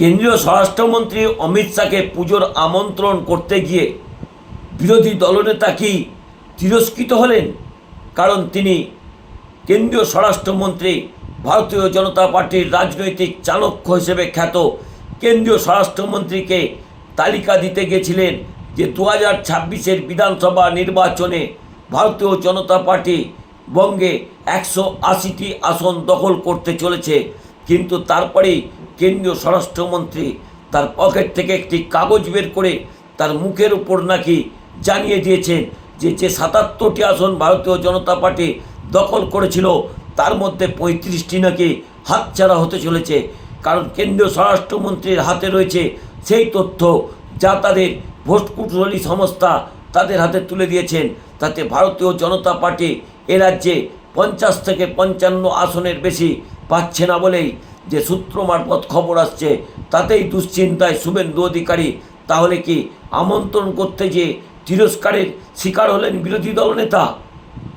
কেন্দ্রীয় স্বরাষ্ট্রমন্ত্রী অমিত শাহকে পুজোর আমন্ত্রণ করতে গিয়ে বিরোধী দলনেতা কি তিরস্কৃত হলেন? কারণ তিনি কেন্দ্রীয় স্বরাষ্ট্রমন্ত্রী, ভারতীয় জনতা পার্টির রাজনৈতিক চাণক্য হিসেবে খ্যাত। কেন্দ্রীয় স্বরাষ্ট্রমন্ত্রীকে তালিকা দিতে গেছিলেন যে দু হাজার ছাব্বিশের বিধানসভা নির্বাচনে ভারতীয় জনতা পার্টি বঙ্গে একশো আশিটি আসন দখল করতে চলেছে। কিন্তু তারপরেই কেন্দ্রীয় স্বরাষ্ট্রমন্ত্রী তার পকেট থেকে একটি কাগজ বের করে তার মুখের উপর নাকি জানিয়ে দিয়েছেন যে যে সাতাত্তরটি আসন ভারতীয় জনতা পার্টি দখল করেছিল, তার মধ্যে পঁয়ত্রিশটি নাকি হাতছাড়া হতে চলেছে। কারণ কেন্দ্রীয় স্বরাষ্ট্রমন্ত্রীর হাতে রয়েছে সেই তথ্য যা তাদের ভোট কুটলি সংস্থা তাদের হাতে তুলে দিয়েছেন। তাতে ভারতীয় জনতা পার্টি এ রাজ্যে পঞ্চাশ থেকে পঞ্চান্ন আসনের বেশি পাচ্ছে না বলেই যে সূত্র মারফত খবর আসছে, তাতেই দুশ্চিন্তায় শুভেন্দু অধিকারী তাহলে কি আমন্ত্রণ করতে যে তিরস্কারের শিকার হলেন বিরোধী দলনেতা?